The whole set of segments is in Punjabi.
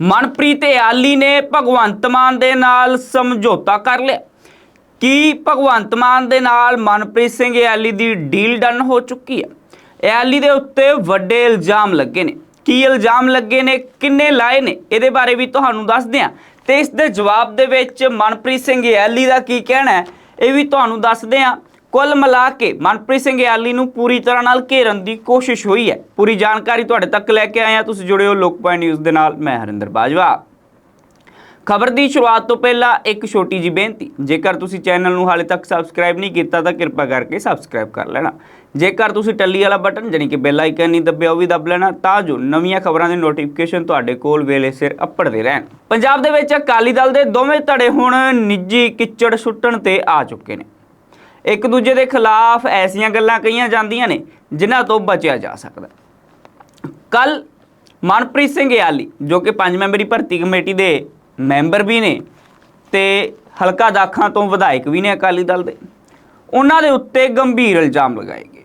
ਮਨਪ੍ਰੀਤ ਆਲੀ ਨੇ ਭਗਵੰਤ ਮਾਨ ਦੇ ਨਾਲ ਸਮਝੌਤਾ ਕਰ ਲਿਆ। ਕੀ ਭਗਵੰਤ ਮਾਨ ਦੇ ਨਾਲ ਮਨਪ੍ਰੀਤ ਸਿੰਘ ਆਲੀ ਦੀ ਡੀਲ ਡਨ ਹੋ ਚੁੱਕੀ ਹੈ ਆਲੀ ਦੇ ਉੱਤੇ ਵੱਡੇ ਇਲਜ਼ਾਮ ਲੱਗੇ ਨੇ। ਕੀ ਇਲਜ਼ਾਮ ਲੱਗੇ ਨੇ? ਕਿੰਨੇ ਲਾਏ ਨੇ? ਇਹਦੇ ਬਾਰੇ ਵੀ ਤੁਹਾਨੂੰ ਦੱਸਦੇ ਹਾਂ। ਤੇ ਇਸ ਦੇ ਜਵਾਬ ਦੇ ਵਿੱਚ ਮਨਪ੍ਰੀਤ ਸਿੰਘ ਆਲੀ ਦਾ ਕੀ ਕਹਿਣਾ ਹੈ, ਇਹ ਵੀ ਤੁਹਾਨੂੰ ਦੱਸਦੇ ਹਾਂ। ਕੁੱਲ ਮਿਲਾ ਕੇ ਮਨਪ੍ਰੀਤ ਸਿੰਘ ਆਲੀ ਨੂੰ ਪੂਰੀ ਤਰ੍ਹਾਂ ਨਾਲ ਘੇਰਨ ਦੀ ਕੋਸ਼ਿਸ਼ ਹੋਈ ਹੈ। ਪੂਰੀ ਜਾਣਕਾਰੀ ਤੁਹਾਡੇ ਤੱਕ ਲੈ ਕੇ ਆਏ ਹਾਂ। ਤੁਸੀਂ ਜੁੜੇ ਹੋ ਲੋਕ ਪੁਆਇੰਟ ਨਿਊਜ਼ ਦੇ ਨਾਲ। ਮੈਂ ਹਰਿੰਦਰ ਬਾਜਵਾ। ਖਬਰ ਦੀ ਸ਼ੁਰੂਆਤ ਤੋਂ ਪਹਿਲਾਂ ਇੱਕ ਛੋਟੀ ਜੀ ਬੇਨਤੀ। ਜੇਕਰ ਤੁਸੀਂ ਚੈਨਲ ਨੂੰ ਹਾਲੇ ਤੱਕ ਸਬਸਕ੍ਰਾਈਬ ਨਹੀਂ ਕੀਤਾ, ਤਾਂ ਕਿਰਪਾ ਕਰਕੇ ਸਬਸਕ੍ਰਾਈਬ ਕਰ ਲੈਣਾ। ਜੇਕਰ ਤੁਸੀਂ ਟੱਲੀ ਵਾਲਾ ਬਟਨ ਜਾਨੀ ਕਿ ਬੈਲ ਆਈਕਨ ਨਹੀਂ ਦੱਬਿਆ, ਉਹ ਵੀ ਦੱਬ ਲੈਣਾ, ਤਾਂ ਜੋ ਨਵੀਆਂ ਖਬਰਾਂ ਦੇ ਨੋਟੀਫਿਕੇਸ਼ਨ ਤੁਹਾਡੇ ਕੋਲ ਵੇਲੇ ਸਿਰ ਅੱਪੜਦੇ ਰਹਿਣ। ਪੰਜਾਬ ਦੇ ਵਿੱਚ ਅਕਾਲੀ ਦਲ ਦੇ ਦੋਵੇਂ ਧੜੇ ਹੁਣ ਨਿੱਜੀ ਕਿੱਚੜ ਸੁੱਟਣ ਤੇ ਆ ਚੁੱਕੇ ਨੇ। ਇੱਕ ਦੂਜੇ ਦੇ ਖਿਲਾਫ ਐਸੀਆਂ ਗੱਲਾਂ ਕਹੀਆਂ ਜਾਂਦੀਆਂ ਨੇ, ਜਿਨ੍ਹਾਂ ਤੋਂ ਬਚਿਆ ਜਾ ਸਕਦਾ ਕੱਲ ਮਨਪ੍ਰੀਤ ਸਿੰਘ ਯਾਲੀ ਜੋ ਕਿ ਪੰਜ ਮੈਂਬਰੀ ਭਰਤੀ ਕਮੇਟੀ ਦੇ ਮੈਂਬਰ ਵੀ ਨੇ ਤੇ ਹਲਕਾ ਦਾਖਾਂ ਤੋਂ ਵਿਧਾਇਕ ਵੀ ਨੇ ਅਕਾਲੀ ਦਲ ਦੇ, ਉਹਨਾਂ ਦੇ ਉੱਤੇ ਗੰਭੀਰ ਇਲਜ਼ਾਮ ਲਗਾਏ ਗਏ।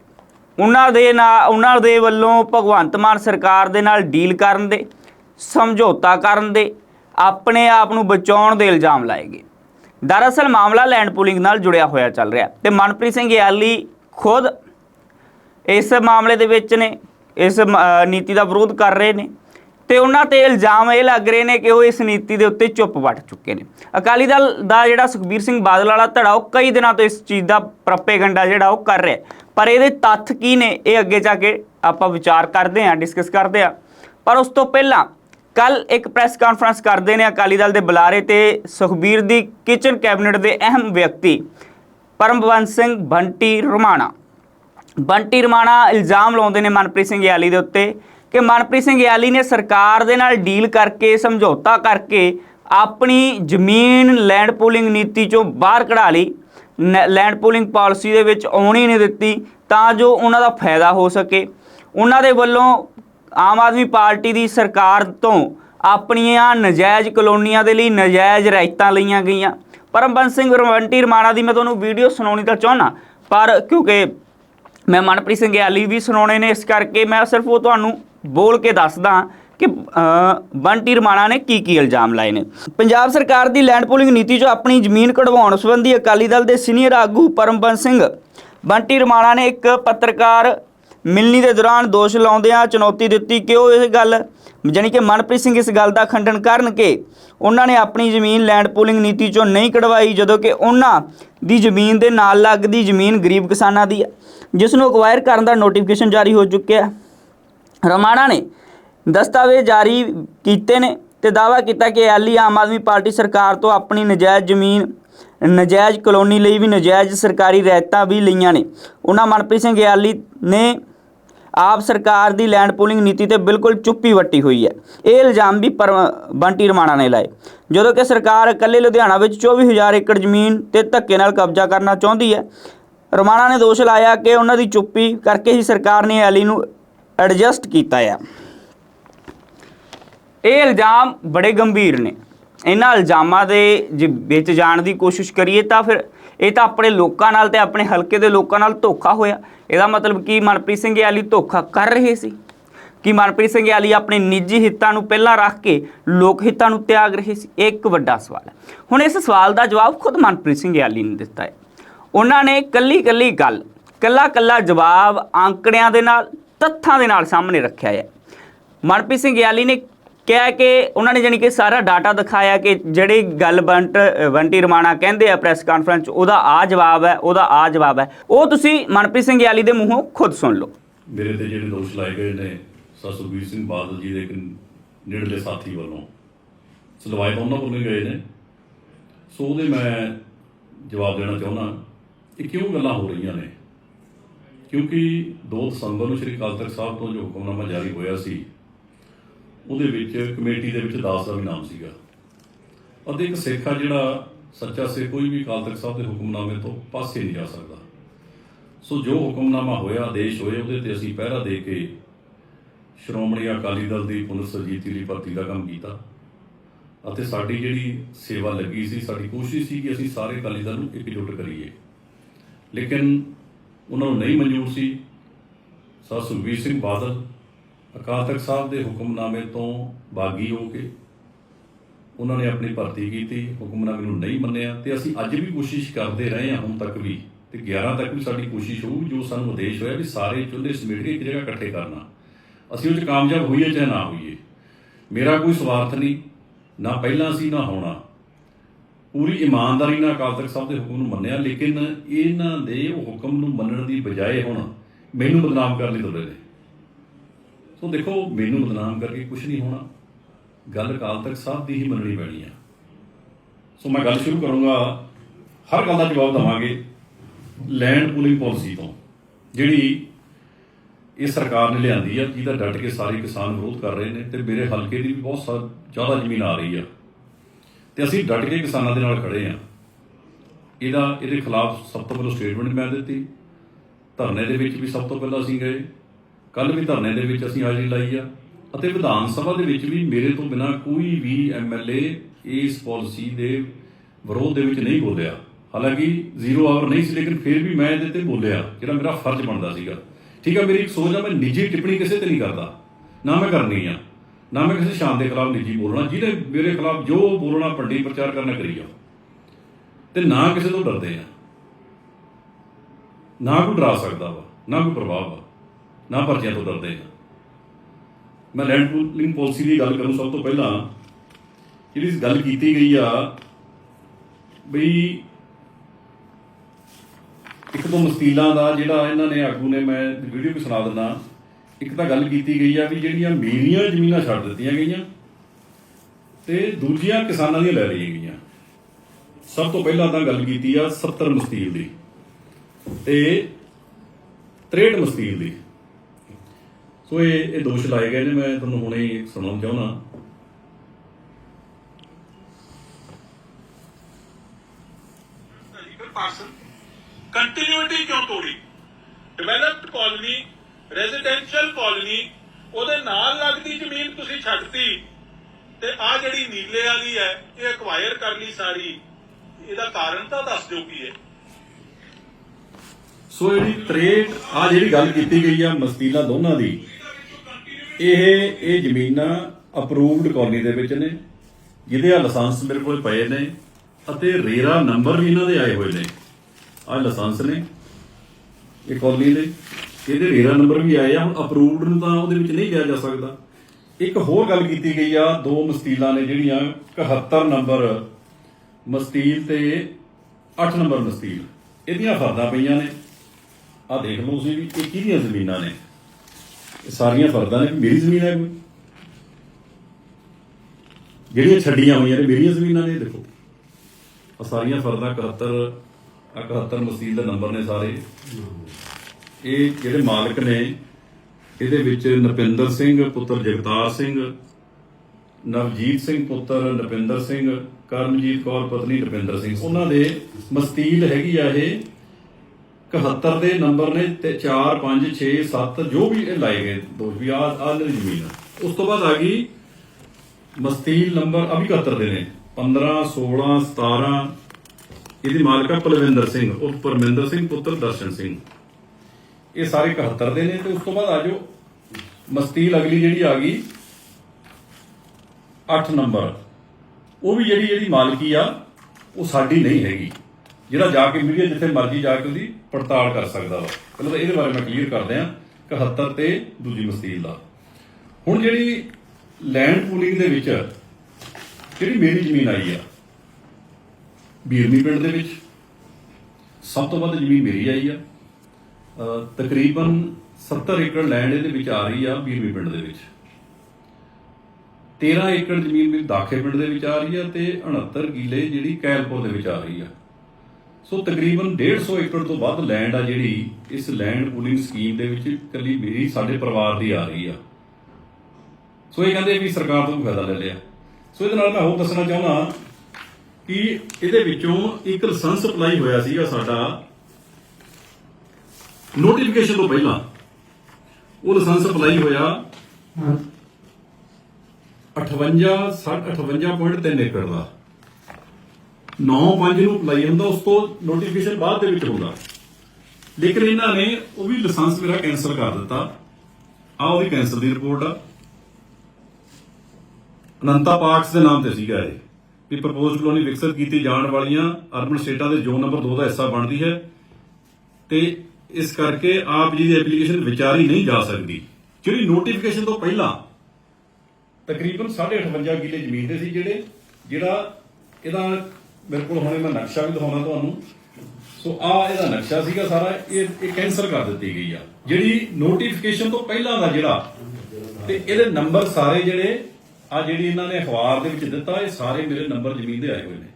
ਉਹਨਾਂ ਦੇ ਨਾਲ ਉਹਨਾਂ ਦੇ ਵੱਲੋਂ ਭਗਵੰਤ ਮਾਨ ਸਰਕਾਰ ਦੇ ਨਾਲ ਡੀਲ ਕਰਨ ਦੇ, ਸਮਝੌਤਾ ਕਰਨ ਦੇ, ਆਪਣੇ ਆਪ ਨੂੰ ਬਚਾਉਣ ਦੇ ਇਲਜ਼ਾਮ ਲਾਏ ਗਏ। ਦਰਅਸਲ ਮਾਮਲਾ ਲੈਂਡ ਪੂਲਿੰਗ ਨਾਲ ਜੁੜਿਆ ਹੋਇਆ ਚੱਲ ਰਿਹਾ। ਤੇ ਮਨਪ੍ਰੀਤ ਸਿੰਘ ਯਾਲੀ ਖੁਦ ਇਸ ਮਾਮਲੇ ਦੇ ਵਿੱਚ ਨੇ, ਇਸ ਨੀਤੀ ਦਾ ਵਿਰੋਧ ਕਰ ਰਹੇ ਨੇ। ਤੇ ਉਹਨਾਂ ਤੇ ਇਲਜ਼ਾਮ ਇਹ ਲੱਗ ਰਹੇ ਨੇ ਕਿ ਉਹ ਇਸ ਨੀਤੀ ਦੇ ਉੱਤੇ ਚੁੱਪ ਵੱਟ ਚੁੱਕੇ ਨੇ। ਅਕਾਲੀ ਦਲ ਦਾ ਜਿਹੜਾ ਸੁਖਬੀਰ ਸਿੰਘ ਬਾਦਲ ਵਾਲਾ ਧੜਾ, ਉਹ ਕਈ ਦਿਨਾਂ ਤੋਂ ਇਸ ਚੀਜ਼ ਦਾ ਪ੍ਰੋਪੇਗੈਂਡਾ ਜਿਹੜਾ, ਉਹ ਕਰ ਰਿਹਾ। ਪਰ ਇਹਦੇ ਤੱਥ ਕੀ ਨੇ, ਇਹ ਅੱਗੇ ਜਾ ਕੇ ਆਪਾਂ ਵਿਚਾਰ ਕਰਦੇ ਹਾਂ, ਡਿਸਕਸ ਕਰਦੇ ਹਾਂ। ਪਰ ਉਸ ਤੋਂ ਪਹਿਲਾਂ ਕੱਲ ਇੱਕ ਪ੍ਰੈਸ ਕਾਨਫਰੰਸ ਕਰਦੇ ਨੇ ਅਕਾਲੀ ਦਲ ਦੇ ਬੁਲਾਰੇ ਤੇ ਸੁਖਬੀਰ ਦੀ ਕਿਚਨ ਕੈਬਨਿਟ ਦੇ ਅਹਿਮ ਵਿਅਕਤੀ ਪਰਮਵੰਤ ਸਿੰਘ ਬੰਟੀ ਰਮਾਣਾ। ਬੰਟੀ ਰਮਾਣਾ ਇਲਜ਼ਾਮ ਲਾਉਂਦੇ ਨੇ ਮਨਪ੍ਰੀਤ ਸਿੰਘ ਯਾਲੀ ਦੇ ਉੱਤੇ ਕਿ ਮਨਪ੍ਰੀਤ ਸਿੰਘ ਯਾਲੀ ਨੇ ਸਰਕਾਰ ਦੇ ਨਾਲ ਡੀਲ ਕਰਕੇ, ਸਮਝੌਤਾ ਕਰਕੇ ਆਪਣੀ ਜ਼ਮੀਨ ਲੈਂਡ ਪੂਲਿੰਗ ਨੀਤੀ ਚੋਂ ਬਾਹਰ ਕਢਾ ਲਈ। ਨ- ਲੈਂਡ ਪੂਲਿੰਗ ਪਾਲਿਸੀ ਦੇ ਵਿੱਚ ਆਉਣੀ ਨਹੀਂ ਦਿੱਤੀ ਤਾਂ ਜੋ ਉਹਨਾਂ ਦਾ ਫਾਇਦਾ ਹੋ ਸਕੇ। ਉਹਨਾਂ ਦੇ ਵੱਲੋਂ ਆਮ ਆਦਮੀ ਪਾਰਟੀ ਦੀ ਸਰਕਾਰ ਤੋਂ ਆਪਣੀਆਂ ਨਜਾਇਜ਼ ਕਲੋਨੀਆਂ ਦੇ ਲਈ ਨਜਾਇਜ਼ ਰਾਇਤਾਂ ਲਈਆਂ ਗਈਆਂ। ਪਰਮਬੰਸ ਸਿੰਘ ਰਵੰਟੀ ਰਮਾਣਾ ਦੀ ਮੈਂ ਤੁਹਾਨੂੰ ਵੀਡੀਓ ਸੁਣਾਉਣੀ ਤਾਂ ਚਾਹੁੰਦਾ, ਪਰ ਕਿਉਂਕਿ ਮੈਂ ਮਨਪ੍ਰੀਤ ਸਿੰਘ ਗਿਆਲੀ ਵੀ ਸੁਣਾਉਣੇ ਨੇ, ਇਸ ਕਰਕੇ ਮੈਂ ਸਿਰਫ ਉਹ ਤੁਹਾਨੂੰ ਬੋਲ ਕੇ ਦੱਸਦਾ ਕਿ ਬੰਟੀ ਰਮਾਣਾ ਨੇ ਕੀ ਕੀ ਇਲਜ਼ਾਮ ਲਾਏ ਨੇ। ਪੰਜਾਬ ਸਰਕਾਰ ਦੀ ਲੈਂਡ ਪੂਲਿੰਗ ਨੀਤੀ 'ਚੋਂ ਆਪਣੀ ਜ਼ਮੀਨ ਕਢਵਾਉਣ ਸੰਬੰਧੀ ਅਕਾਲੀ ਦਲ ਦੇ ਸੀਨੀਅਰ ਆਗੂ ਪਰਮਬੰਸ ਸਿੰਘ ਬੰਟੀ ਰਮਾਣਾ ਨੇ ਇੱਕ ਪੱਤਰਕਾਰ ਮਿਲਣੀ ਦੇ ਦੌਰਾਨ ਦੋਸ਼ ਲਾਉਂਦਿਆਂ ਚੁਣੌਤੀ ਦਿੱਤੀ ਕਿ ਉਹ ਇਹ ਗੱਲ? ਜਾਣੀ ਕਿ ਮਨਪ੍ਰੀਤ ਸਿੰਘ ਇਸ ਗੱਲ ਦਾ ਖੰਡਨ ਕਰਨ ਕਿ ਉਹਨਾਂ ਨੇ ਆਪਣੀ ਜ਼ਮੀਨ ਲੈਂਡ ਪੂਲਿੰਗ ਨੀਤੀ ਚੋਂ ਨਹੀਂ ਕਢਵਾਈ, ਜਦੋਂ ਕਿ ਉਹਨਾਂ ਦੀ ਜ਼ਮੀਨ ਦੇ ਨਾਲ ਲੱਗਦੀ ਜ਼ਮੀਨ ਗਰੀਬ ਕਿਸਾਨਾਂ ਦੀ ਹੈ ਜਿਸ ਨੂੰ ਅਕਵਾਇਰ ਕਰਨ ਦਾ ਨੋਟੀਫਿਕੇਸ਼ਨ ਜਾਰੀ ਹੋ ਚੁੱਕਿਆ ਹੈ। ਰਮਾਣਾ ਨੇ ਦਸਤਾਵੇਜ਼ ਜਾਰੀ ਕੀਤੇ ਨੇ ਤੇ ਦਾਅਵਾ ਕੀਤਾ ਕਿ ਐਲੀ ਆਮ ਆਦਮੀ ਪਾਰਟੀ ਸਰਕਾਰ ਤੋਂ ਆਪਣੀ ਨਜਾਇਜ਼ ਜ਼ਮੀਨ, ਨਜਾਇਜ਼ ਕਲੋਨੀ ਲਈ ਵੀ ਨਜਾਇਜ਼ ਸਰਕਾਰੀ ਰਿਆਇਤਾਂ ਵੀ ਲਈਆਂ ਨੇ। ਉਹਨਾਂ ਮਨਪ੍ਰੀਤ ਸਿੰਘ ਯਾਲੀ ਨੇ ਆਪ ਸਰਕਾਰ ਦੀ ਲੈਂਡ ਪੂਲਿੰਗ ਨੀਤੀ ਤੇ ਬਿਲਕੁਲ ਚੁੱਪੀ ਵੱਟੀ ਹੋਈ ਹੈ। ਇਹ ਇਲਜ਼ਾਮ ਵੀ ਪਰ ਬੰਟੀ ਰਮਾਣਾ ਨੇ ਲਾਏ। ਜਦੋਂ ਕਿ ਸਰਕਾਰ ਇਕੱਲੇ ਲੁਧਿਆਣਾ ਵਿੱਚ 24000 ਏਕੜ ਜ਼ਮੀਨ ਤੇ ਧੱਕੇ ਨਾਲ ਕਬਜ਼ਾ ਕਰਨਾ ਚਾਹੁੰਦੀ ਹੈ, ਰਮਾਣਾ ਨੇ ਦੋਸ਼ ਲਾਇਆ ਕਿ ਉਹਨਾਂ ਦੀ ਚੁੱਪੀ ਕਰਕੇ ਹੀ ਸਰਕਾਰ ਨੇ ਐਲੀ ਨੂੰ ਐਡਜਸਟ ਕੀਤਾ ਹੈ ਇਹ ਇਲਜ਼ਾਮ ਬੜੇ ਗੰਭੀਰ ਨੇ। ਇਹਨਾਂ ਇਲਜ਼ਾਮਾਂ ਦੇ ਜੇ ਵਿੱਚ ਜਾਣ ਦੀ ਕੋਸ਼ਿਸ਼ ਕਰੀਏ ਤਾਂ ਫਿਰ ਇਹ ਤਾਂ ਆਪਣੇ ਲੋਕਾਂ ਨਾਲ ਤੇ ਆਪਣੇ ਹਲਕੇ ਦੇ ਲੋਕਾਂ ਨਾਲ ਧੋਖਾ ਹੋਇਆ। ਇਹਦਾ ਮਤਲਬ ਕੀ ਮਨਪ੍ਰੀਤ ਸਿੰਘ ਯਾਲੀ ਧੋਖਾ ਕਰ ਰਹੇ ਸੀ? ਕਿ ਮਨਪ੍ਰੀਤ ਸਿੰਘ ਯਾਲੀ ਆਪਣੇ ਨਿੱਜੀ ਹਿੱਤਾਂ ਨੂੰ ਪਹਿਲਾਂ ਰੱਖ ਕੇ ਲੋਕ ਹਿੱਤਾਂ ਨੂੰ ਤਿਆਗ ਰਹੇ ਸੀ? ਇਹ ਇੱਕ ਵੱਡਾ ਸਵਾਲ ਹੈ। ਹੁਣ ਇਸ ਸਵਾਲ ਦਾ ਜਵਾਬ ਖੁਦ ਮਨਪ੍ਰੀਤ ਸਿੰਘ ਯਾਲੀ ਨੇ ਦਿੱਤਾ ਹੈ। ਉਹਨਾਂ ਨੇ ਕੱਲੀ ਕੱਲੀ ਗੱਲ ਕੱਲਾ ਕੱਲਾ ਜਵਾਬ ਅੰਕੜਿਆਂ ਦੇ ਨਾਲ, ਤੱਥਾਂ ਦੇ ਨਾਲ ਸਾਹਮਣੇ ਰੱਖਿਆ ਹੈ। ਮਨਪ੍ਰੀਤ ਸਿੰਘ ਯਾਲੀ ਨੇ ਕਿਹਾ ਕਿ ਉਹਨਾਂ ਨੇ ਜਾਣੀ ਕਿ ਸਾਰਾ ਡਾਟਾ ਦਿਖਾਇਆ ਕਿ ਜਿਹੜੀ ਗੱਲ ਬੰਟ ਬੰਟੀ ਰਮਾਣਾ ਕਹਿੰਦੇ ਆ ਪ੍ਰੈਸ ਕਾਨਫਰੰਸ 'ਚ, ਉਹਦਾ ਆ ਜਵਾਬ ਹੈ, ਉਹਦਾ ਆ ਜਵਾਬ ਹੈ। ਉਹ ਤੁਸੀਂ ਮਨਪ੍ਰੀਤ ਸਿੰਘ ਯਾਲੀ ਦੇ ਮੂੰਹੋਂ ਖੁਦ ਸੁਣ ਲਓ। ਮੇਰੇ ਤੇ ਜਿਹੜੇ ਦੋਸ਼ ਲਾਏ ਗਏ ਨੇ ਸਰ ਸੁਖਬੀਰ ਸਿੰਘ ਬਾਦਲ ਜੀ ਦੇ ਇੱਕ ਨੇੜਲੇ ਸਾਥੀ ਵੱਲੋਂ। ਸਲਵਾਏ ਤਾਂ ਉਹਨਾਂ ਵੱਲੋਂ ਗਏ ਨੇ। ਸੋ ਉਹਦੇ ਮੈਂ ਜਵਾਬ ਦੇਣਾ ਚਾਹੁੰਦਾ ਕਿ ਕਿਉਂ ਗੱਲਾਂ ਹੋ ਰਹੀਆਂ ਨੇ? ਕਿਉਂਕਿ 2 ਦਸੰਬਰ ਨੂੰ ਸ੍ਰੀ ਅਕਾਲ ਤਖਤ ਸਾਹਿਬ ਤੋਂ ਜੋ ਹੁਕਮਨਾਮਾ ਜਾਰੀ ਹੋਇਆ ਸੀ ਉਹਦੇ ਵਿੱਚ ਕਮੇਟੀ ਦੇ ਵਿੱਚ ਦਾਸ ਦਾ ਵੀ ਨਾਮ ਸੀਗਾ। ਅਤੇ ਇੱਕ ਸਿੱਖ ਆ ਜਿਹੜਾ ਸੱਚਾ ਸਿੱਖ ਕੋਈ ਵੀ ਅਕਾਲ ਤਖਤ ਸਾਹਿਬ ਦੇ ਹੁਕਮਨਾਮੇ ਤੋਂ ਪਾਸੇ ਨਹੀਂ ਜਾ ਸਕਦਾ। ਸੋ ਜੋ ਹੁਕਮਨਾਮਾ ਹੋਇਆ ਆਦੇਸ਼ ਹੋਏ, ਉਹਦੇ ਤੇ ਅਸੀਂ ਪਹਿਰਾ ਦੇ ਕੇ ਸ਼੍ਰੋਮਣੀ ਅਕਾਲੀ ਦਲ ਦੀ ਪੁਨਰ ਸਰਜੀਤੀ ਲਈ ਭਰਤੀ ਦਾ ਕੰਮ ਕੀਤਾ। ਅਤੇ ਸਾਡੀ ਜਿਹੜੀ ਸੇਵਾ ਲੱਗੀ ਸੀ, ਸਾਡੀ ਕੋਸ਼ਿਸ਼ ਸੀ ਕਿ ਅਸੀਂ ਸਾਰੇ ਅਕਾਲੀ ਦਲ ਨੂੰ ਇਕਜੁੱਟ ਕਰੀਏ। ਲੇਕਿਨ ਉਹਨਾਂ ਨੂੰ ਨਹੀਂ ਮਨਜ਼ੂਰ ਸੀ। ਸਰ ਸੁਖਬੀਰ ਸਿੰਘ ਬਾਦਲ ਅਕਾਲ ਤਖਤ ਸਾਹਿਬ ਦੇ ਹੁਕਮਨਾਮੇ ਤੋਂ ਬਾਗੀ ਹੋ ਕੇ ਉਹਨਾਂ ਨੇ ਆਪਣੀ ਭਰਤੀ ਕੀਤੀ, ਹੁਕਮਨਾਮੇ ਨੂੰ ਨਹੀਂ ਮੰਨਿਆ ਤੇ ਅਸੀਂ ਅੱਜ ਵੀ ਕੋਸ਼ਿਸ਼ ਕਰਦੇ ਰਹੇ ਹਾਂ ਹੁਣ ਤੱਕ ਵੀ ਤੇ 11 ਤੱਕ ਵੀ ਸਾਡੀ ਕੋਸ਼ਿਸ਼ ਹੋਊ ਜੋ ਸਾਨੂੰ ਉਦੇਸ਼ ਹੋਇਆ ਵੀ ਸਾਰੇ ਚੁੱਲ੍ਹੇ ਸਮੇਟ ਕੇ ਇੱਕ ਜਗ੍ਹਾ ਇਕੱਠੇ ਕਰਨਾ। ਅਸੀਂ ਉਹ 'ਚ ਕਾਮਯਾਬ ਹੋਈਏ ਚਾਹੇ ਨਾ ਹੋਈਏ। ਮੇਰਾ ਕੋਈ ਸਵਾਰਥ ਨਹੀਂ, ਨਾ ਪਹਿਲਾਂ ਸੀ, ਨਾ ਹੋਣਾ। ਪੂਰੀ ਇਮਾਨਦਾਰੀ ਨਾਲ ਅਕਾਲ ਤਖਤ ਸਾਹਿਬ ਦੇ ਹੁਕਮ ਨੂੰ ਮੰਨਿਆ, ਲੇਕਿਨ ਇਹਨਾਂ ਦੇ ਹੁਕਮ ਨੂੰ ਮੰਨਣ ਦੀ ਬਜਾਏ ਹੁਣ ਮੈਨੂੰ ਬਦਨਾਮ ਕਰਨ ਲਈ ਤੁਰੇ ਨੇ। ਸੋ ਦੇਖੋ, ਮੈਨੂੰ ਬਦਨਾਮ ਕਰਕੇ ਕੁਝ ਨਹੀਂ ਹੋਣਾ। ਗੱਲ ਅਕਾਲ ਤਖਤ ਸਾਹਿਬ ਦੀ ਹੀ ਮੰਨਣੀ ਪੈਣੀ ਆ। ਸੋ ਮੈਂ ਗੱਲ ਸ਼ੁਰੂ ਕਰੂੰਗਾ। ਹਰ ਗੱਲ ਦਾ ਜਵਾਬ ਦਵਾਂਗੇ ਲੈਂਡ ਪੂਲਿੰਗ ਪਾਲਿਸੀ ਤੋਂ, ਜਿਹੜੀ ਇਹ ਸਰਕਾਰ ਨੇ ਲਿਆਂਦੀ ਆ, ਜਿਹਦਾ ਡਟ ਕੇ ਸਾਰੇ ਕਿਸਾਨ ਵਿਰੋਧ ਕਰ ਰਹੇ ਨੇ ਤੇ ਮੇਰੇ ਹਲਕੇ ਦੀ ਵੀ ਬਹੁਤ ਸਾ- ਜ਼ਿਆਦਾ ਜ਼ਮੀਨ ਆ ਰਹੀ ਆ। ਤੇ ਅਸੀਂ ਡਟ ਕੇ ਕਿਸਾਨਾਂ ਦੇ ਨਾਲ ਖੜੇ ਆ। ਇਹਦਾ, ਇਹਦੇ ਖਿਲਾਫ ਸਭ ਤੋਂ ਪਹਿਲਾਂ ਸਟੇਟਮੈਂਟ ਮੈਂ ਦਿੱਤੀ। ਧਰਨੇ ਦੇ ਵਿੱਚ ਵੀ ਸਭ ਤੋਂ ਪਹਿਲਾਂ ਅਸੀਂ ਗਏ। ਕੱਲ ਵੀ ਧਰਨੇ ਦੇ ਵਿੱਚ ਅਸੀਂ ਹਾਜ਼ਰੀ ਲਾਈ ਆ ਅਤੇ ਵਿਧਾਨ ਸਭਾ ਦੇ ਵਿੱਚ ਵੀ ਮੇਰੇ ਤੋਂ ਬਿਨਾ ਕੋਈ ਵੀ ਐਮਐਲਏ ਇਸ ਪਾਲਿਸੀ ਦੇ ਵਿਰੋਧ ਦੇ ਵਿੱਚ ਨਹੀਂ ਬੋਲਿਆ। ਹਾਲਾਂਕਿ ਜ਼ੀਰੋ ਆਵਰ ਨਹੀਂ ਸੀ, ਲੇਕਿਨ ਫਿਰ ਵੀ ਮੈਂ ਇਹਦੇ ਤੇ ਬੋਲਿਆ, ਜਿਹੜਾ ਮੇਰਾ ਫਰਜ਼ ਬਣਦਾ ਸੀਗਾ। ਠੀਕ ਆ, ਮੇਰੀ ਇੱਕ ਸੋਚ ਆ, ਮੈਂ ਨਿੱਜੀ ਟਿੱਪਣੀ ਕਿਸੇ ਤੇ ਨਹੀਂ ਕਰਦਾ। ਨਾ ਮੈਂ ਕਰਨੀ ਆ, ਨਾ ਮੈਂ ਕਿਸੇ ਸ਼ਾਮ ਦੇ ਖਿਲਾਫ ਨਿੱਜੀ ਬੋਲਣਾ ਜਿਹਨੇ ਮੇਰੇ ਖਿਲਾਫ ਜੋ ਬੋਲਣਾ ਪੰਡੀ ਪ੍ਰਚਾਰ ਕਰਨਾ ਕਰੀ ਜਾਓ। ਤੇ ਨਾ ਕਿਸੇ ਤੋਂ ਡਰਦੇ ਆ। ਨਾ ਕੋਈ ਡਰਾ ਸਕਦਾ ਵਾ, ਨਾ ਕੋਈ ਪ੍ਰਭਾਵ ਵਾ। ਨਾ ਪਰਚਿਆਂ ਤੋਂ ਡਰਦੇ ਆ। ਮੈਂ ਲੈਂਡ ਪੂਲਿੰਗ ਪਾਲਿਸੀ ਦੀ ਗੱਲ ਕਰੂੰ, ਸਭ ਤੋਂ ਪਹਿਲਾਂ ਜਿਹੜੀ ਗੱਲ ਕੀਤੀ ਗਈ ਆ ਬਈ ਇੱਕ ਦੋ ਮਸਤੀਲਾਂ ਦਾ ਜਿਹੜਾ ਇਹਨਾਂ ਨੇ ਆਗੂ ਨੇ ਮੈਂ ਵੀਡੀਓ ਵੀ ਸੁਣਾ ਦਿੰਦਾ, ਇੱਕ ਤਾਂ ਗੱਲ ਕੀਤੀ ਗਈ ਆ ਵੀ ਜਿਹੜੀਆਂ ਮੇਰੀਆਂ ਜ਼ਮੀਨਾਂ ਛੱਡ ਦਿੱਤੀਆਂ ਗਈਆਂ ਤੇ ਦੂਜੀਆਂ ਕਿਸਾਨਾਂ ਦੀਆਂ ਲੈ ਲਈਆਂ ਗਈਆਂ। ਸਭ ਤੋਂ ਪਹਿਲਾਂ ਤਾਂ ਗੱਲ ਕੀਤੀ ਆ 70 ਮਸਤੀਲ ਦੀ ਤੇ 63 ਮਸਤੀਲ ਦੀ। ਸੋ ਇਹ ਇਹ ਦੋਸ਼ ਲਾਏ ਗਏ ਨੇ, ਮੈਂ ਤੁਹਾਨੂੰ ਹੁਣੇ ਹੀ ਸੁਣਾਉਣਾ ਚਾਹੁੰਦਾ। ਕੰਟੀਨਿਊਟੀ ਕਿਉਂ ਤੋੜੀ? ਡਿਵੈਲਪਡ ਕਾਲੋਨੀ ਰੈਜ਼ੀਡੈਂਸ਼ੀਅਲ ਕਾਲੋਨੀ ਉਹਦੇ ਨਾਲ ਲੱਗਦੀ ਜ਼ਮੀਨ ਤੁਸੀਂ ਛੱਡਤੀ। ਤੇ ਆ ਜਿਹੜੀ ਨੀਲੇ ਵਾਲੀ ਹੈ, ਇਹ ਐਕਵਾਇਰ ਕਰ ਲਈ ਸਾਰੀ। ਇਹਦਾ ਕਾਰਨ ਤਾਂ ਦੱਸ ਦਿਓ ਕੀ ਹੈ। ਸੋ ਜਿਹੜੀ 63 ਆ ਜਿਹੜੀ ਗੱਲ ਕੀਤੀ ਗਈ ਆ ਮਸਤੀਲਾ ਦੋਨਾਂ ਦੀ, ਇਹ ਇਹ ਜ਼ਮੀਨਾਂ ਅਪਰੂਵਡ ਕਾਲੋਨੀ ਦੇ ਵਿੱਚ ਨੇ, ਜਿਹਦੇ ਆ ਲਾਇਸੈਂਸ ਮੇਰੇ ਕੋਲ ਪਏ ਨੇ, ਅਤੇ ਰੇਰਾ ਨੰਬਰ ਵੀ ਇਹਨਾਂ ਦੇ ਆਏ ਹੋਏ ਨੇ। ਆ ਲਾਇਸੈਂਸ ਨੇ, ਇਹ ਕਾਲੋਨੀ ਦੇ, ਇਹਦੇ ਰੇਰਾ ਨੰਬਰ ਵੀ ਆਏ ਆ, ਹੁਣ ਅਪਰੂਵਡ ਨੂੰ ਤਾਂ ਉਹਦੇ ਵਿੱਚ ਨਹੀਂ ਲਿਆ ਜਾ ਸਕਦਾ। ਇੱਕ ਹੋਰ ਗੱਲ ਕੀਤੀ ਗਈ ਆ, ਦੋ ਮਸਤੀਲਾਂ ਨੇ ਜਿਹੜੀਆਂ 71 ਨੰਬਰ ਮਸਤੀਲ ਤੇ 8 ਨੰਬਰ ਮਸਤੀਲ, ਇਹਦੀਆਂ ਫਰਦਾਂ ਪਈਆਂ ਨੇ। ਆ ਦੇਖ ਲਓ ਤੁਸੀਂ ਵੀ ਇਹ ਕਿਹਦੀਆਂ ਜ਼ਮੀਨਾਂ ਨੇ? ਇਹ ਸਾਰੀਆਂ ਫਰਦਾਂ ਨੇ, ਮੇਰੀ ਜ਼ਮੀਨ ਹੈ ਕੋਈ? ਜਿਹੜੀਆਂ ਛੱਡੀਆਂ ਹੋਈਆਂ ਨੇ, ਮੇਰੀਆਂ ਜ਼ਮੀਨਾਂ ਨੇ ਦੇਖੋ। ਆ ਸਾਰੀਆਂ ਫਰਦਾਂ 71 71 ਮਸਜਿਦ ਦਾ ਨੰਬਰ ਨੇ ਸਾਰੇ। ਇਹ ਜਿਹੜੇ ਮਾਲਕ ਨੇ, ਇਹਦੇ ਵਿੱਚ ਨਪਿੰਦਰ ਸਿੰਘ, ਪੁੱਤਰ ਜਗਤਾਰ ਸਿੰਘ, ਨਵਜੀਤ ਸਿੰਘ ਪੁੱਤਰ ਨਪਿੰਦਰ ਸਿੰਘ, ਕਰਮਜੀਤ ਕੌਰ, ਪਤਨੀ ਨਪਿੰਦਰ ਸਿੰਘ। ਉਹਨਾਂ ਦੇ ਮਸਤੀਲ ਹੈਗੀ ਆ ਇਹ 71 ਦੇ ਨੰਬਰ ਨੇ ਤੇ 4 5 6 7 ਜੋ ਵੀ ਇਹ ਲਾਏ ਗਏ ਦੋਸ਼ ਵੀ ਆ ਆ ਜ਼ਮੀਨ ਉਸ ਤੋਂ ਬਾਅਦ ਆ ਗਈ ਮਸਤੀਲ ਨੰਬਰ ਅਭੀ 71 ਦੇ ਨੇ। 15 16 17 ਇਹਦੀ ਮਾਲਕਾ ਪਲਵਿੰਦਰ ਸਿੰਘ ਉਰਫ ਪਰਮਿੰਦਰ ਸਿੰਘ, ਪੁੱਤਰ ਦਰਸ਼ਨ ਸਿੰਘ। ਇਹ ਸਾਰੇ 71 ਦੇ ਨੇ ਤੇ ਉਸ ਤੋਂ ਬਾਅਦ ਆ ਜਾਓ ਮਸਤੀਲ ਅਗਲੀ ਜਿਹੜੀ ਆ ਗਈ 8 ਨੰਬਰ। ਉਹ ਵੀ ਜਿਹੜੀ ਜਿਹੜੀ ਮਾਲਕੀ ਆ, ਉਹ ਸਾਡੀ ਨਹੀਂ ਹੈਗੀ। ਜਿਹੜਾ ਜਾ ਕੇ ਮੀਡੀਆ ਜਿੱਥੇ ਮਰਜ਼ੀ ਜਾ ਕੇ ਉਹਦੀ ਪੜਤਾਲ ਕਰ ਸਕਦਾ ਵਾ। ਪਹਿਲਾਂ ਤਾਂ ਇਹਦੇ ਬਾਰੇ ਮੈਂ ਕਲੀਅਰ ਕਰਦੇ ਆ 71 ਤੇ ਦੂਜੀ ਮਸਤੀਲ ਦਾ। ਹੁਣ ਜਿਹੜੀ ਲੈਂਡ ਪੂਲਿੰਗ ਦੇ ਵਿੱਚ ਜਿਹੜੀ ਮੇਰੀ ਜ਼ਮੀਨ ਆਈ ਆ? ਬੀਰਮੀ ਪਿੰਡ ਦੇ ਵਿੱਚ ਸਭ ਤੋਂ ਵੱਧ ਜ਼ਮੀਨ ਮੇਰੀ ਆਈ ਆ। ਤਕਰੀਬਨ 70 ਏਕੜ ਲੈਂਡ ਇਹਦੇ ਵਿੱਚ ਆ ਰਹੀ ਆ ਬੀਰਮੀ ਪਿੰਡ ਦੇ ਵਿੱਚ। 13 ਏਕੜ ਜ਼ਮੀਨ ਮੇਰੀ ਦਾਖੇ ਪਿੰਡ ਦੇ ਵਿੱਚ ਆ ਰਹੀ ਆ ਤੇ 69 ਕਿੱਲੇ ਜਿਹੜੀ ਕੈਲਪੁਰ ਦੇ ਵਿੱਚ ਆ ਰਹੀ ਆ। ਸੋ ਤਕਰੀਬਨ 150 ਏਕੜ ਤੋਂ ਵੱਧ ਲੈਂਡ ਆ ਜਿਹੜੀ ਇਸ ਲੈਂਡ ਪੂਲਿੰਗ ਸਕੀਮ ਦੇ ਵਿੱਚ ਇਕੱਲੀ ਮੇਰੀ ਸਾਡੇ ਪਰਿਵਾਰ ਦੀ ਆ ਰਹੀ ਆ। ਸੋ ਇਹ ਕਹਿੰਦੇ ਵੀ ਸਰਕਾਰ ਤੋਂ ਫਾਇਦਾ ਲੈ ਲਿਆ। ਸੋ ਇਹਦੇ ਨਾਲ ਮੈਂ ਹੋਰ ਦੱਸਣਾ ਚਾਹੁੰਦਾ ਕਿ ਇਹਦੇ ਵਿੱਚੋਂ ਇੱਕ ਲਾਇਸੈਂਸ ਅਪਲਾਈ ਹੋਇਆ ਸੀਗਾ ਸਾਡਾ। ਨੋਟੀਫਿਕੇਸ਼ਨ ਤੋਂ ਪਹਿਲਾਂ ਉਹ ਲਾਇਸੈਂਸ ਅਪਲਾਈ ਹੋਇਆ 58 58.3 ਏਕੜ ਦਾ। 9-5 ਨੂੰ ਅਪਲਾਈ ਹੁੰਦਾ ਉਸ ਤੋਂ ਨੋਟੀਫਿਕੇਸ਼ਨ ਬਾਅਦ ਦੇ ਵਿੱਚ ਹੁੰਦਾ। ਲੇਕਿਨ ਇਹਨਾਂ ਨੇ ਉਹ ਵੀ ਲਾਇਸੈਂਸ ਮੇਰਾ ਕੈਨਸਲ ਕਰ ਦਿੱਤਾ। ਆ ਉਹਦੀ ਕੈਨਸਲ ਦੀ ਰਿਪੋਰਟ ਆ। ਅਨੰਤਾ ਪਾਰਕਸ ਦੇ ਨਾਮ ਤੇ ਸੀਗਾ ਇਹ, ਵੀ ਪ੍ਰਪੋਜ਼ਡ ਕਲੋਨੀ ਵਿਕਸਿਤ ਕੀਤੀ ਜਾਣ ਵਾਲੀਆਂ ਅਰਬਨ ਸਟੇਟਾਂ ਦੇ ਜ਼ੋਨ ਨੰਬਰ 2 ਦਾ ਹਿੱਸਾ ਬਣਦੀ ਹੈ। ਤੇ ਇਸ ਕਰਕੇ ਆਪ ਜੀ ਦੀ ਐਪਲੀਕੇਸ਼ਨ ਵਿਚਾਰੀ ਨਹੀਂ ਜਾ ਸਕਦੀ। ਜਿਹੜੀ ਨੋਟੀਫਿਕੇਸ਼ਨ ਤੋਂ ਪਹਿਲਾਂ ਤਕਰੀਬਨ 58 ਕਿੱਲੇ ਜ਼ਮੀਨ ਦੇ ਸੀ ਜਿਹੜੇ, ਜਿਹੜਾ ਇਹਦਾ ਮੇਰੇ ਕੋਲ ਹੁਣੇ ਮੈਂ ਨਕਸ਼ਾ ਵੀ ਦਿਖਾਉਣਾ ਤੁਹਾਨੂੰ। ਸੋ ਆ ਇਹਦਾ ਨਕਸ਼ਾ ਸੀਗਾ ਸਾਰਾ, ਇਹ ਇਹ ਕੈਂਸਲ ਕਰ ਦਿੱਤੀ ਗਈ ਆ। ਜਿਹੜੀ ਨੋਟੀਫਿਕੇਸ਼ਨ ਤੋਂ ਪਹਿਲਾਂ ਦਾ ਜਿਹੜਾ, ਤੇ ਇਹਦੇ ਨੰਬਰ ਸਾਰੇ ਜਿਹੜੇ, ਆ ਜਿਹੜੀ ਇਹਨਾਂ ਨੇ ਅਖਬਾਰ ਦੇ ਵਿੱਚ ਦਿੱਤਾ, ਇਹ ਸਾਰੇ ਮੇਰੇ ਨੰਬਰ ਜ਼ਮੀਨ ਦੇ ਆਏ ਹੋਏ ਨੇ।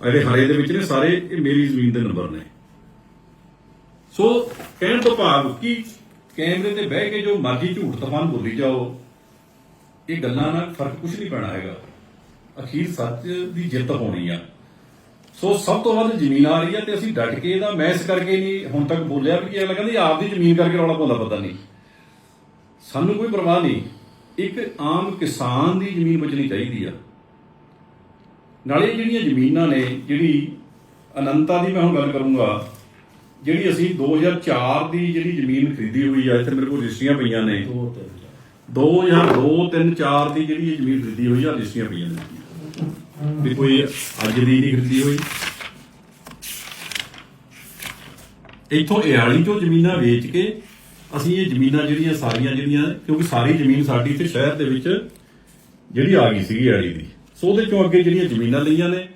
ਆਹ ਹਰੇ ਦੇ ਵਿੱਚ ਨੇ ਸਾਰੇ, ਇਹ ਮੇਰੀ ਜ਼ਮੀਨ ਦੇ ਨੰਬਰ ਨੇ। ਸੋ ਕਹਿਣ ਤੋਂ ਭਾਵ ਕਿ ਕੈਮਰੇ ਤੇ ਬਹਿ ਕੇ ਜੋ ਮਰਜ਼ੀ ਝੂਠ ਤਫਾਨ ਬੋਲੀ ਜਾਓ, ਇਹ ਗੱਲਾਂ ਨਾਲ ਫ਼ਰਕ ਕੁਝ ਨਹੀਂ ਪੈਣਾ ਹੈਗਾ। ਅਖੀਰ ਸੱਚ ਦੀ ਜਿੱਤ ਹੋਣੀ ਆ। ਸੋ ਸਭ ਤੋਂ ਵੱਧ ਜ਼ਮੀਨ ਆ ਰਹੀ ਹੈ ਤੇ ਅਸੀਂ ਡਟ ਕੇ ਇਹਦਾ ਮੈਂ ਇਸ ਕਰਕੇ ਨਹੀਂ ਹੁਣ ਤੱਕ ਬੋਲਿਆ ਵੀ ਇਹ ਕਹਿੰਦੇ ਆਪ ਦੀ ਜ਼ਮੀਨ ਕਰਕੇ ਰੌਲਾ ਪਾਉਂਦਾ ਪਤਾ ਨਹੀਂ। ਸਾਨੂੰ ਕੋਈ ਪਰਵਾਹ ਨਹੀਂ। ਇੱਕ ਆਮ ਕਿਸਾਨ ਦੀ ਜ਼ਮੀਨ ਬਚਣੀ ਚਾਹੀਦੀ ਆ। ਨਾਲੇ ਜਿਹੜੀਆਂ ਜ਼ਮੀਨਾਂ ਨੇ ਜਿਹੜੀ ਅਨੰਤਾ ਦੀ ਮੈਂ ਹੁਣ ਗੱਲ ਕਰੂੰਗਾ ਜਿਹੜੀ ਅਸੀਂ 2004 ਦੀ ਜਿਹੜੀ ਜ਼ਮੀਨ ਖਰੀਦੀ ਹੋਈ ਆ ਇੱਥੇ ਮੇਰੇ ਕੋਲ ਰਜਿਸਟਰੀਆਂ ਪਈਆਂ ਨੇ। 2002 3 4 ਦੀ ਜਿਹੜੀ ਜ਼ਮੀਨ ਖਰੀਦੀ ਹੋਈ ਆ ਰਜਿਸਟਰੀਆਂ ਪਈਆਂ ਨੇ। ਵੀ ਕੋਈ ਅੱਜ ਦੀ ਨਹੀਂ ਖਰੀਦੀ ਹੋਈ। ਇੱਥੋਂ ਇਆਲੀ ਚੋਂ ਜ਼ਮੀਨਾਂ ਵੇਚ ਕੇ ਅਸੀਂ ਇਹ ਜ਼ਮੀਨਾਂ ਜਿਹੜੀਆਂ ਸਾਰੀਆਂ ਜਿਹੜੀਆਂ, ਕਿਉਂਕਿ ਸਾਰੀ ਜ਼ਮੀਨ ਸਾਡੀ ਤੇ ਸ਼ਹਿਰ ਦੇ ਵਿੱਚ ਜਿਹੜੀ ਆ ਗਈ ਸੀਗੀ ਇਆਲੀ ਦੀ। ਸੋ ਉਹਦੇ ਚੋਂ ਅੱਗੇ ਜਿਹੜੀਆਂ ਜ਼ਮੀਨਾਂ ਲਈਆਂ ਨੇ,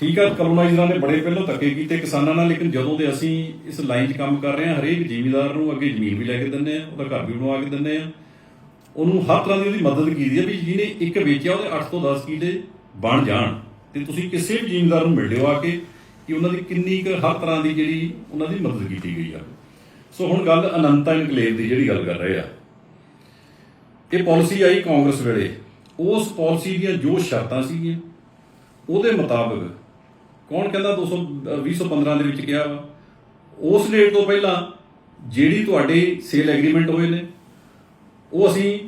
ਠੀਕ ਆ, ਕਲੋਨਾਈਜ਼ਰਾਂ ਨੇ ਬੜੇ ਪਹਿਲਾਂ ਧੱਕੇ ਕੀਤੇ ਕਿਸਾਨਾਂ ਨਾਲ, ਲੇਕਿਨ ਜਦੋਂ ਦੇ ਅਸੀਂ ਇਸ ਲਾਈਨ 'ਚ ਕੰਮ ਕਰ ਰਹੇ ਹਾਂ, ਹਰੇਕ ਜ਼ਿਮੀਂਦਾਰ ਨੂੰ ਅੱਗੇ ਜ਼ਮੀਨ ਵੀ ਲੈ ਕੇ ਦਿੰਦੇ ਆ ਉਹਦਾ ਘਰ ਵੀ ਬਣਵਾ ਕੇ ਦਿੰਦੇ ਆ ਉਹਨੂੰ ਹਰ ਤਰ੍ਹਾਂ ਦੀ ਉਹਦੀ ਮਦਦ ਕੀਤੀ ਹੈ ਵੀ ਜਿਹਨੇ ਇੱਕ ਵੇਚਿਆ, ਉਹਦੇ 8 ਤੋਂ 10 ਕਿਲੇ ਬਣ ਜਾਣ। ਤੇ ਤੁਸੀਂ ਕਿਸੇ ਵੀ ਜ਼ਿਮੀਂਦਾਰ ਨੂੰ ਮਿਲ ਲਿਓ ਆ ਕੇ ਕਿ ਉਹਨਾਂ ਦੀ ਕਿੰਨੀ ਕੁ ਹਰ ਤਰ੍ਹਾਂ ਦੀ ਜਿਹੜੀ ਉਹਨਾਂ ਦੀ ਮਦਦ ਕੀਤੀ ਗਈ ਆ। ਸੋ ਹੁਣ ਗੱਲ ਅਨੰਤਾ ਇਨਕਲੇਵ ਦੀ ਜਿਹੜੀ ਗੱਲ ਕਰ ਰਹੇ ਆ। ਇਹ ਪਾਲਿਸੀ ਆਈ ਕਾਂਗਰਸ ਵੇਲੇ। ਉਸ ਪਾਲਿਸੀ ਦੀਆਂ ਜੋ ਸ਼ਰਤਾਂ ਸੀਗੀਆਂ, ਉਹਦੇ ਮੁਤਾਬਕ ਕੌਣ ਕਹਿੰਦਾ 200 ਅਹ 2015 ਦੇ ਵਿੱਚ ਕਿਹਾ ਵਾ? ਉਸ ਡੇਟ ਤੋਂ ਪਹਿਲਾਂ ਜਿਹੜੀ ਤੁਹਾਡੇ ਸੇਲ ਐਗਰੀਮੈਂਟ ਹੋਏ ਨੇ, ਉਹ ਅਸੀਂ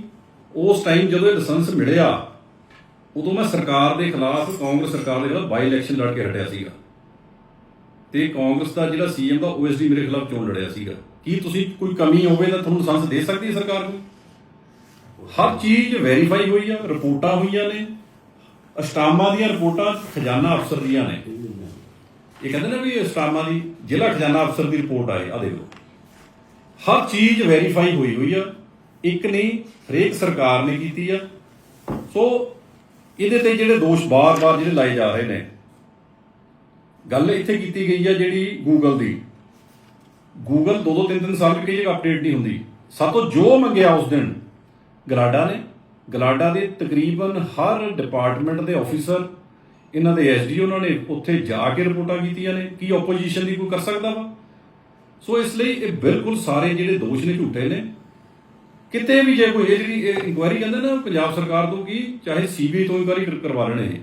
ਉਸ ਟਾਈਮ ਜਦੋਂ ਇਹ ਲਾਇਸੈਂਸ ਮਿਲਿਆ ਉਦੋਂ ਮੈਂ ਸਰਕਾਰ ਦੇ ਖਿਲਾਫ ਕਾਂਗਰਸ ਸਰਕਾਰ ਦੇ ਖਿਲਾਫ ਬਾਈ ਇਲੈਕਸ਼ਨ ਲੜ ਕੇ ਹਟਿਆ ਸੀਗਾ। ਤੇ ਕਾਂਗਰਸ ਦਾ ਜਿਹੜਾ ਸੀਐਮ ਦਾ ਓਐਸਡੀ ਮੇਰੇ ਖਿਲਾਫ ਚੋਣ ਲੜਿਆ ਸੀਗਾ? ਕੀ ਤੁਸੀਂ ਕੋਈ ਕਮੀ ਹੋਵੇ ਤਾਂ ਤੁਹਾਨੂੰ ਲਾਇਸੈਂਸ ਦੇ ਸਕਦੀ ਹੈ ਸਰਕਾਰ ਨੂੰ? ਹਰ ਚੀਜ਼ ਵੈਰੀਫਾਈ ਹੋਈ ਆ, ਰਿਪੋਰਟਾਂ ਹੋਈਆਂ ਨੇ। ਅਸਟਾਮਾ ਦੀਆਂ ਰਿਪੋਰਟਾਂ ਖਜ਼ਾਨਾ ਅਫਸਰ ਦੀਆਂ ਨੇ। ਇਹ ਕਹਿੰਦੇ ਨੇ ਵੀ ਅਸਟਾਮਾ ਦੀ ਜ਼ਿਲ੍ਹਾ ਖਜ਼ਾਨਾ ਅਫਸਰ ਦੀ ਰਿਪੋਰਟ ਆਏ ਆ ਦੇਖੋ। ਹਰ ਚੀਜ਼ ਵੈਰੀਫਾਈ ਹੋਈ ਹੋਈ ਆ। ਇੱਕ ਨਹੀਂ, ਹਰੇਕ ਸਰਕਾਰ ਨੇ ਕੀਤੀ ਆ। ਸੋ ਇਹਦੇ ਤੇ ਜਿਹੜੇ ਦੋਸ਼ ਬਾਰ-ਬਾਰ ਜਿਹੜੇ ਲਾਏ ਜਾ ਰਹੇ ਨੇ, ਗੱਲ ਇੱਥੇ ਕੀਤੀ ਗਈ ਹੈ ਜਿਹੜੀ ਗੂਗਲ ਦੀ। ਗੂਗਲ ਦੋ ਦੋ ਤਿੰਨ ਤਿੰਨ ਸਾਲ ਵੀ ਕਈ ਜਗ੍ਹਾ ਅਪਡੇਟ ਨਹੀਂ ਹੁੰਦੀ। ਸਾਤੋਂ ਜੋ ਮੰਗਿਆ ਉਸ ਦਿਨ ਗਲਾਡਾ ਨੇ। ਗਲਾਡਾ ਦੇ ਤਕਰੀਬਨ ਹਰ ਡਿਪਾਰਟਮੈਂਟ ਦੇ ਆਫੀਸਰ ਇਹਨਾਂ ਦੇ ਐਸਡੀ ਉਹਨਾਂ ਨੇ ਉੱਥੇ ਜਾ ਕੇ ਰਿਪੋਰਟਾਂ ਕੀਤੀਆਂ ਨੇ, ਕੀ ਆਪੋਜੀਸ਼ਨ ਦੀ ਕੋਈ ਕਰ ਸਕਦਾ ਵਾ? ਸੋ ਇਸ ਲਈ ਇਹ ਬਿਲਕੁਲ ਸਾਰੇ ਜਿਹੜੇ ਦੋਸ਼ ਨੇ ਝੂਠੇ ਨੇ ਕਿਤੇ ਵੀ ਜੇ ਕੋਈ ਇਹ ਜਿਹੜੀ ਇਨਕੁਆਇਰੀ ਕਹਿੰਦੇ ਨਾ ਪੰਜਾਬ ਸਰਕਾਰ ਤੋਂ ਕੀ ਚਾਹੇ ਸੀਬੀਆਈ ਤੋਂ ਇਨਕੁਆਇਰੀ ਕਰਵਾ ਲੈਣੇ ਇਹ।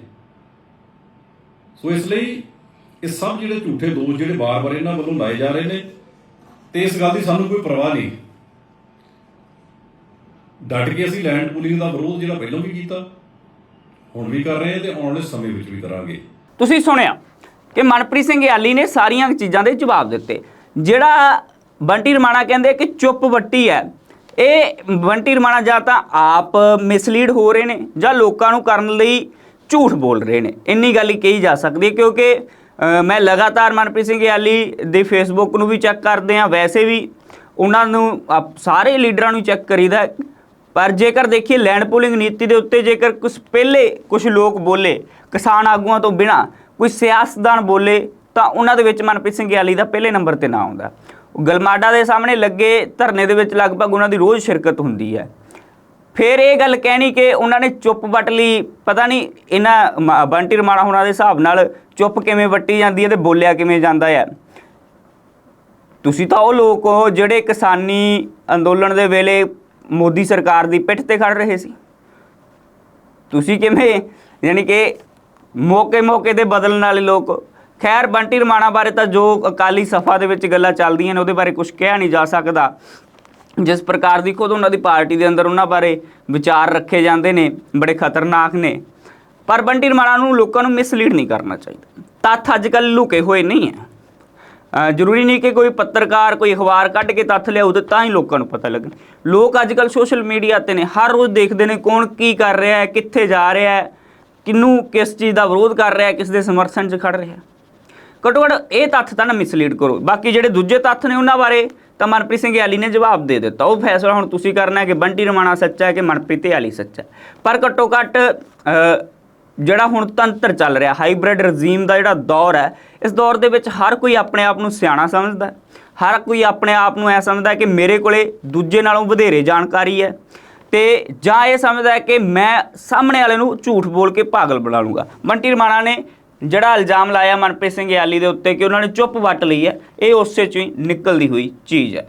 ਸੋ ਇਸ ਲਈ ਇਹ ਸਭ ਜਿਹੜੇ ਝੂਠੇ ਦੋਸ਼ ਜਿਹੜੇ ਬਾਰ-ਬਾਰ ਇਹਨਾਂ ਵੱਲੋਂ ਲਾਏ ਜਾ ਰਹੇ ਨੇ ਤੇ ਇਸ ਗੱਲ ਦੀ ਸਾਨੂੰ ਕੋਈ ਪਰਵਾਹ ਨਹੀਂ। ਡਟ ਕੇ ਅਸੀਂ ਲੈਂਡ ਪੂਲਿੰਗ ਦਾ ਵਿਰੋਧ ਜਿਹੜਾ ਪਹਿਲਾਂ ਵੀ ਕੀਤਾ, ਹੁਣ ਵੀ ਕਰ ਰਹੇ ਹਾਂ ਤੇ ਆਉਣ ਵਾਲੇ ਸਮੇਂ ਵਿੱਚ ਵੀ ਕਰਾਂਗੇ। ਤੁਸੀਂ ਸੁਣਿਆ ਕਿ ਮਨਪ੍ਰੀਤ ਸਿੰਘ ਯਾਲੀ ਨੇ ਸਾਰੀਆਂ ਚੀਜ਼ਾਂ ਦੇ ਜਵਾਬ ਦਿੱਤੇ। ਜਿਹੜਾ ਬੰਟੀ ਰਮਾਣਾ ਕਹਿੰਦੇ ਕਿ ਚੁੱਪ ਵੱਟੀ ਹੈ ਇਹ ਬੰਟੀ ਰਮਾਣਾ ਜਾਂ ਤਾਂ ਆਪ ਮਿਸਲੀਡ ਹੋ ਰਹੇ ਨੇ ਜਾਂ ਲੋਕਾਂ ਨੂੰ ਕਰਨ ਲਈ ਝੂਠ ਬੋਲ ਰਹੇ ਨੇ। ਇੰਨੀ ਗੱਲ ਹੀ ਕਹੀ ਜਾ ਸਕਦੀ ਹੈ ਕਿਉਂਕਿ ਮੈਂ ਲਗਾਤਾਰ ਮਨਪ੍ਰੀਤ ਸਿੰਘ ਯਾਲੀ ਦੇ ਫੇਸਬੁੱਕ ਨੂੰ ਵੀ ਚੈੱਕ ਕਰਦੇ ਆ ਵੈਸੇ ਵੀ ਉਹਨਾਂ ਨੂੰ ਆਪ- ਸਾਰੇ ਲੀਡਰਾਂ ਨੂੰ ਚੈੱਕ ਕਰੀਦਾ ਪਰ ਜੇਕਰ ਦੇਖੀਏ ਲੈਂਡ ਪੂਲਿੰਗ ਨੀਤੀ ਦੇ ਉੱਤੇ ਜੇਕਰ ਕੁਝ ਪਹਿਲੇ ਕੁਝ ਲੋਕ ਬੋਲੇ, ਕਿਸਾਨ ਆਗੂਆਂ ਤੋਂ ਬਿਨਾ ਕੋਈ ਸਿਆਸਤਦਾਨ ਬੋਲੇ, ਤਾਂ ਉਹਨਾਂ ਦੇ ਵਿੱਚ ਮਨਪ੍ਰੀਤ ਸਿੰਘ ਗਿਆਲੀ ਦਾ ਪਹਿਲੇ ਨੰਬਰ ਤੇ ਨਾਂ ਆਉਂਦਾ। ਗਲਮਾਡਾ ਦੇ ਸਾਹਮਣੇ ਲੱਗੇ ਧਰਨੇ ਦੇ ਵਿੱਚ ਲਗਭਗ ਉਹਨਾਂ ਦੀ ਰੋਜ਼ ਸ਼ਿਰਕਤ ਹੁੰਦੀ ਹੈ। ਫਿਰ ਇਹ ਗੱਲ ਕਹਿਣੀ ਕਿ ਉਹਨਾਂ ਨੇ ਚੁੱਪ ਵੱਟ ਲਈ, ਪਤਾ ਨਹੀਂ ਇਹਨਾਂ ਮ- ਬੰਟੀ ਰਮਾਣਾ ਹੋਣਾ ਦੇ ਹਿਸਾਬ ਨਾਲ ਚੁੱਪ ਕਿਵੇਂ ਵੱਟੀ ਜਾਂਦੀ ਹੈ ਤੇ ਬੋਲਿਆ ਕਿਵੇਂ ਜਾਂਦਾ ਹੈ। ਤੁਸੀਂ ਤਾਂ ਉਹ ਲੋਕ ਹੋ ਜਿਹੜੇ ਕਿਸਾਨੀ ਅੰਦੋਲਨ ਦੇ ਵੇਲੇ ਮੋਦੀ ਸਰਕਾਰ ਦੀ ਪਿੱਠ ਤੇ ਖੜ ਰਹੇ ਸੀ। ਤੁਸੀਂ ਕਿਵੇਂ, ਯਾਨੀ ਕਿ ਮੌਕੇ ਮੌਕੇ ਤੇ ਬਦਲਣ ਵਾਲੇ ਲੋਕ ਖੈਰ, ਬੰਟੀ ਰਮਾਣਾ ਬਾਰੇ ਤਾਂ ਜੋ ਅਕਾਲੀ ਸਫਾ ਦੇ ਵਿੱਚ ਗੱਲਾਂ ਚੱਲਦੀਆਂ ਨੇ, ਉਹਦੇ ਬਾਰੇ ਕੁਝ ਕਿਹਾ ਨਹੀਂ ਜਾ ਸਕਦਾ। ਜਿਸ ਪ੍ਰਕਾਰ ਦੀ ਖੁਦ ਉਹਨਾਂ ਦੀ ਪਾਰਟੀ ਦੇ ਅੰਦਰ ਉਹਨਾਂ ਬਾਰੇ ਵਿਚਾਰ ਰੱਖੇ ਜਾਂਦੇ ਨੇ, ਬੜੇ ਖਤਰਨਾਕ ਨੇ। ਪਰ ਬੰਟੀ ਰਮਾਣਾ ਨੂੰ ਲੋਕਾਂ ਨੂੰ ਮਿਸਲੀਡ ਨਹੀਂ ਕਰਨਾ ਚਾਹੀਦਾ। ਤੱਥ ਅੱਜ ਕੱਲ੍ਹ ਲੁਕੇ ਹੋਏ ਨਹੀਂ ਹੈ। ਜ਼ਰੂਰੀ ਨਹੀਂ ਕਿ ਕੋਈ ਪੱਤਰਕਾਰ, ਕੋਈ ਅਖਬਾਰ ਕੱਢ ਕੇ ਤੱਥ ਲਿਆਉ ਤੇ ਤਾਂ ਹੀ ਲੋਕਾਂ ਨੂੰ ਪਤਾ ਲੱਗਣ। ਲੋਕ ਅੱਜ ਕੱਲ ਸੋਸ਼ਲ ਮੀਡੀਆ ਤੇ ਨੇ, ਹਰ ਰੋਜ਼ ਦੇਖਦੇ ਨੇ ਕੌਣ ਕੀ ਕਰ ਰਿਹਾ ਹੈ, ਕਿੱਥੇ ਜਾ ਰਿਹਾ ਹੈ, ਕਿਹਨੂੰ ਕਿਸ ਚੀਜ਼ ਦਾ ਵਿਰੋਧ ਕਰ ਰਿਹਾ ਕਿਸ ਦੇ ਸਮਰਥਨ 'ਚ ਖੜ ਰਿਹਾ ਘੱਟੋ ਘੱਟ ਇਹ ਤੱਥ ਤਾਂ ਨਾ ਮਿਸਲੀਡ ਕਰੋ। ਬਾਕੀ ਜਿਹੜੇ ਦੂਜੇ ਤੱਥ ਨੇ ਉਹਨਾਂ ਬਾਰੇ ਤਾਂ ਮਨਪ੍ਰੀਤ ਸਿੰਘ ਯਾਲੀ ਨੇ ਜਵਾਬ ਦੇ ਦਿੱਤਾ। ਉਹ ਫੈਸਲਾ ਹੁਣ ਤੁਸੀਂ ਕਰਨਾ ਹੈ ਕਿ ਬੰਟੀ ਰਮਾਣਾ ਸੱਚਾ ਹੈ ਕਿ ਮਨਪ੍ਰੀਤ ਯਾਲੀ ਸੱਚਾ ਹੈ। ਪਰ ਘੱਟੋ ਘੱਟ ਜਿਹੜਾ ਹੁਣ ਤੰਤਰ ਚੱਲ ਰਿਹਾ ਹਾਈਬ੍ਰਿਡ ਰਜੀਮ ਦਾ ਜਿਹੜਾ ਦੌਰ ਹੈ, ਇਸ ਦੌਰ ਦੇ ਵਿੱਚ ਹਰ ਕੋਈ ਆਪਣੇ ਆਪ ਨੂੰ ਸਿਆਣਾ ਸਮਝਦਾ ਹੈ। ਹਰ ਕੋਈ ਆਪਣੇ ਆਪ ਨੂੰ ਐ ਸਮਝਦਾ ਹੈ ਕਿ ਮੇਰੇ ਕੋਲੇ ਦੂਜੇ ਨਾਲੋਂ ਵਧੇਰੇ ਜਾਣਕਾਰੀ ਹੈ। ਤੇ ਜਾਂ ਇਹ ਸਮਝਦਾ ਹੈ ਕਿ ਮੈਂ ਸਾਹਮਣੇ ਵਾਲੇ ਨੂੰ ਝੂਠ ਬੋਲ ਕੇ ਪਾਗਲ ਬਣਾ ਲੂੰਗਾ। ਬੰਟੀ ਰਮਾਣਾ ਨੇ ਜਿਹੜਾ ਇਲਜ਼ਾਮ ਲਾਇਆ ਮਨਪ੍ਰੀਤ ਸਿੰਘ ਯਾਲੀ ਦੇ ਉੱਤੇ ਕਿ ਉਹਨਾਂ ਨੇ ਚੁੱਪ ਵੱਟ ਲਈ ਹੈ, ਇਹ ਉਸੇ ਚੋਂ ਹੀ ਨਿਕਲਦੀ ਹੋਈ ਚੀਜ਼ ਹੈ।